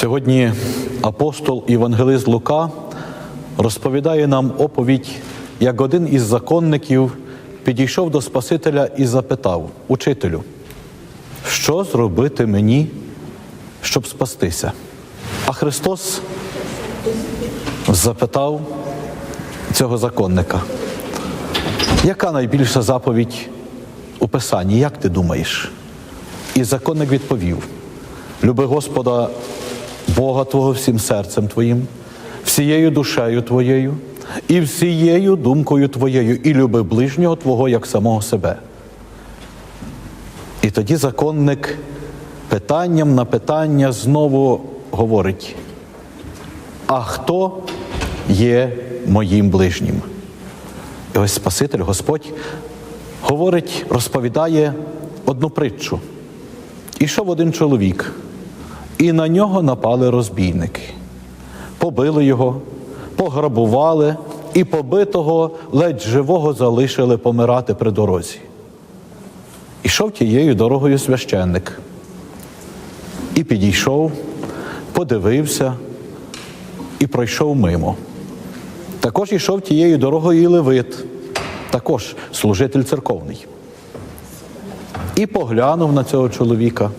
Сьогодні апостол Євангелист Лука розповідає нам оповідь, як один із законників підійшов до Спасителя і запитав: Учителю, що зробити мені, щоб спастися? А Христос запитав цього законника, яка найбільша заповідь у Писанні, як ти думаєш? І законник відповів: Люби Господа Бога Твого всім серцем Твоїм, всією душею Твоєю і всією думкою Твоєю, і люби ближнього Твого як самого себе. І тоді законник питанням на питання знову говорить: а хто є моїм ближнім? І ось Спаситель Господь говорить, розповідає одну притчу. Ішов один чоловік, і на нього напали розбійники. Побили його, пограбували і побитого ледь живого залишили помирати при дорозі. Ішов тією дорогою священник. І підійшов, подивився і пройшов мимо. Також йшов тією дорогою і Левит, також служитель церковний. І поглянув на цього чоловіка,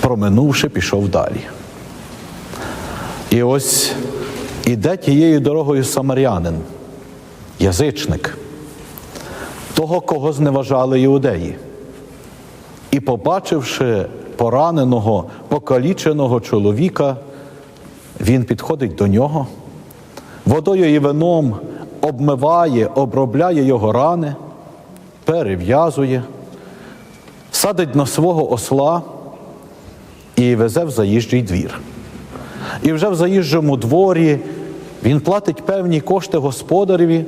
проминувши, пішов далі. І ось іде тією дорогою самарянин, язичник, того, кого зневажали іудеї. І, побачивши пораненого, покаліченого чоловіка, він підходить до нього, водою і вином обмиває, обробляє його рани, перев'язує, садить на свого осла і везе в заїжджий двір. І вже в заїжджому дворі він платить певні кошти господареві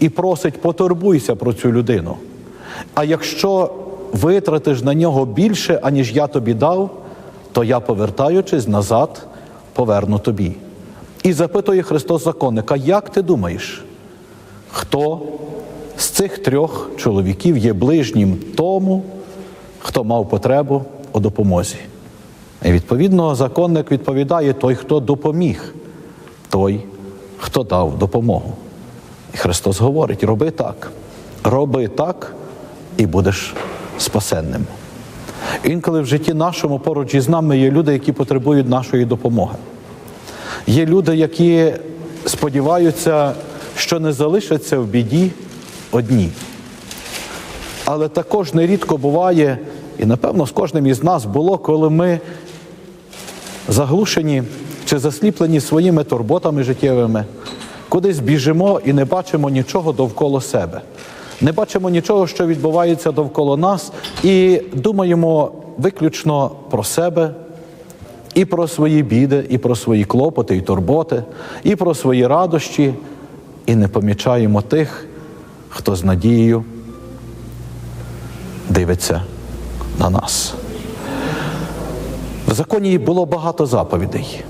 і просить, потурбуйся про цю людину. А якщо витратиш на нього більше, аніж я тобі дав, то я, повертаючись назад, поверну тобі. І запитує Христос законника, як ти думаєш, хто з цих трьох чоловіків є ближнім тому, хто мав потребу у допомозі? І відповідно законник відповідає той, хто допоміг, той, хто дав допомогу. І Христос говорить: роби так, роби так, і будеш спасенним. Інколи в житті нашому поруч із нами є люди, які потребують нашої допомоги. Є люди, які сподіваються, що не залишаться в біді одні. Але також нерідко буває, і напевно з кожним із нас було, коли ми заглушені чи засліплені своїми турботами життєвими, кудись біжимо і не бачимо нічого довкола себе. Не бачимо нічого, що відбувається довкола нас, і думаємо виключно про себе, і про свої біди, і про свої клопоти і турботи, і про свої радощі, і не помічаємо тих, хто з надією дивиться на нас. В законі було багато заповідей.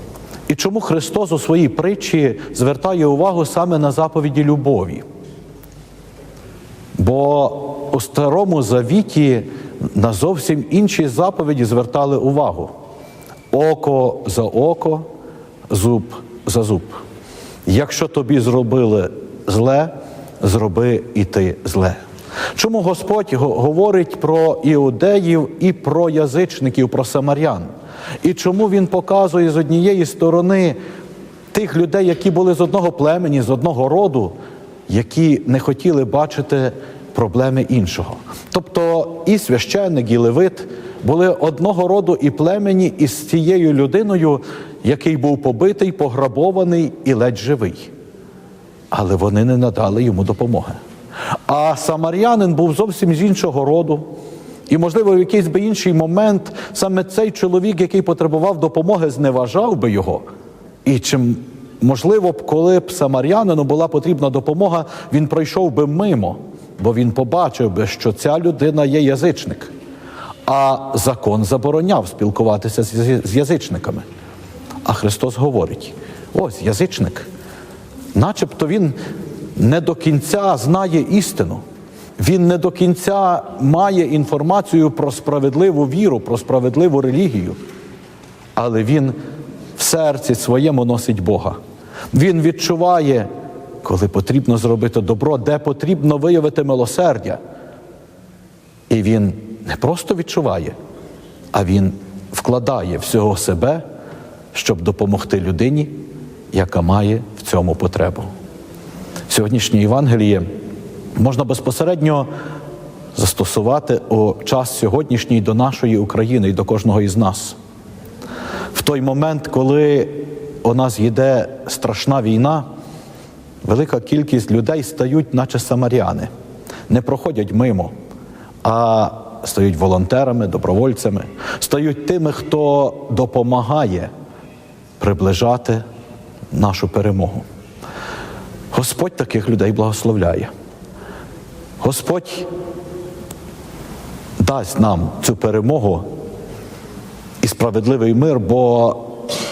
І чому Христос у своїй притчі звертає увагу саме на заповіді любові? Бо у Старому Завіті на зовсім інші заповіді звертали увагу: око за око, зуб за зуб. Якщо тобі зробили зле, зроби і ти зле. Чому Господь говорить про іудеїв і про язичників, про самарян? І чому Він показує з однієї сторони тих людей, які були з одного племені, з одного роду, які не хотіли бачити проблеми іншого? Тобто і священник, і левит були одного роду і племені із цією людиною, який був побитий, пограбований і ледь живий. Але вони не надали йому допомоги. А самарянин був зовсім з іншого роду. І, можливо, в якийсь би інший момент саме цей чоловік, який потребував допомоги, зневажав би його. І чим, можливо, б, коли б самарянину була потрібна допомога, він пройшов би мимо, бо він побачив би, що ця людина є язичник. А закон забороняв спілкуватися з язичниками. А Христос говорить: ось язичник, начебто він не до кінця знає істину. Він не до кінця має інформацію про справедливу віру, про справедливу релігію, але він в серці своєму носить Бога. Він відчуває, коли потрібно зробити добро, де потрібно виявити милосердя. І він не просто відчуває, а він вкладає всього себе, щоб допомогти людині, яка має в цьому потребу. Сьогоднішнє Євангеліє можна безпосередньо застосувати у час сьогоднішній до нашої України і до кожного із нас. В той момент, коли у нас йде страшна війна, велика кількість людей стають, наче самаряни, не проходять мимо, а стають волонтерами, добровольцями, стають тими, хто допомагає приближати нашу перемогу. Господь таких людей благословляє. Господь дасть нам цю перемогу і справедливий мир, бо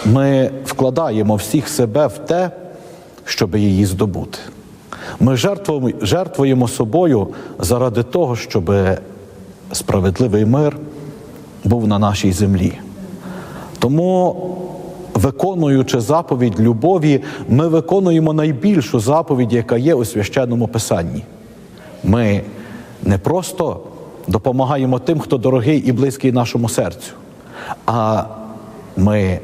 ми вкладаємо всіх себе в те, щоб її здобути. Ми жертвуємо, собою заради того, щоб справедливий мир був на нашій землі. Тому, виконуючи заповідь любові, ми виконуємо найбільшу заповідь, яка є у священному писанні. Ми не просто допомагаємо тим, хто дорогий і близький нашому серцю, а ми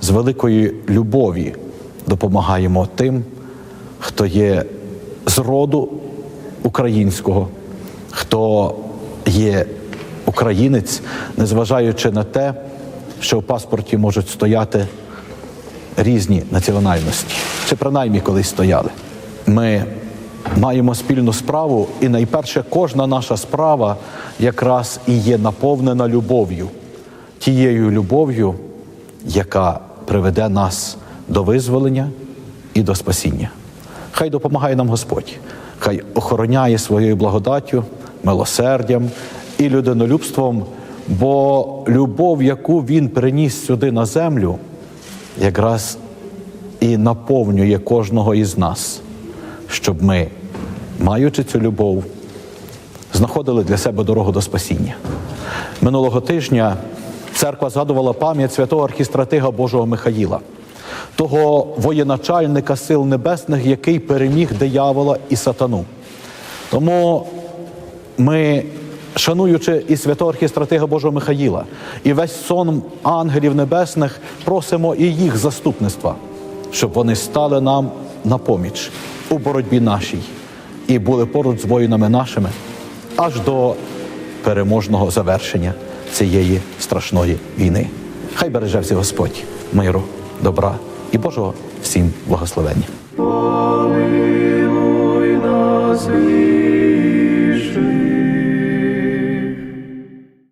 з великої любові допомагаємо тим, хто є з роду українського, хто є українець, незважаючи на те, що в паспорті можуть стояти різні національності, чи принаймні колись стояли. Ми маємо спільну справу, і найперше кожна наша справа якраз і є наповнена любов'ю, тією любов'ю, яка приведе нас до визволення і до спасіння. Хай допомагає нам Господь, хай охороняє своєю благодаттю, милосердям і людинолюбством, бо любов, яку Він приніс сюди на землю, якраз і наповнює кожного із нас, щоб ми, маючи цю любов, знаходили для себе дорогу до спасіння. Минулого тижня церква згадувала пам'ять святого архістратига Божого Михаїла, того воєначальника сил небесних, який переміг диявола і сатану. Тому ми, шануючи і святого архістратига Божого Михаїла, і весь сон ангелів небесних, просимо і їх заступництва, щоб вони стали нам на поміч у боротьбі нашій і були поруч з воїнами нашими аж до переможного завершення цієї страшної війни. Хай береже всі Господь миру, добра і Божого всім благословення. Помилуй нас,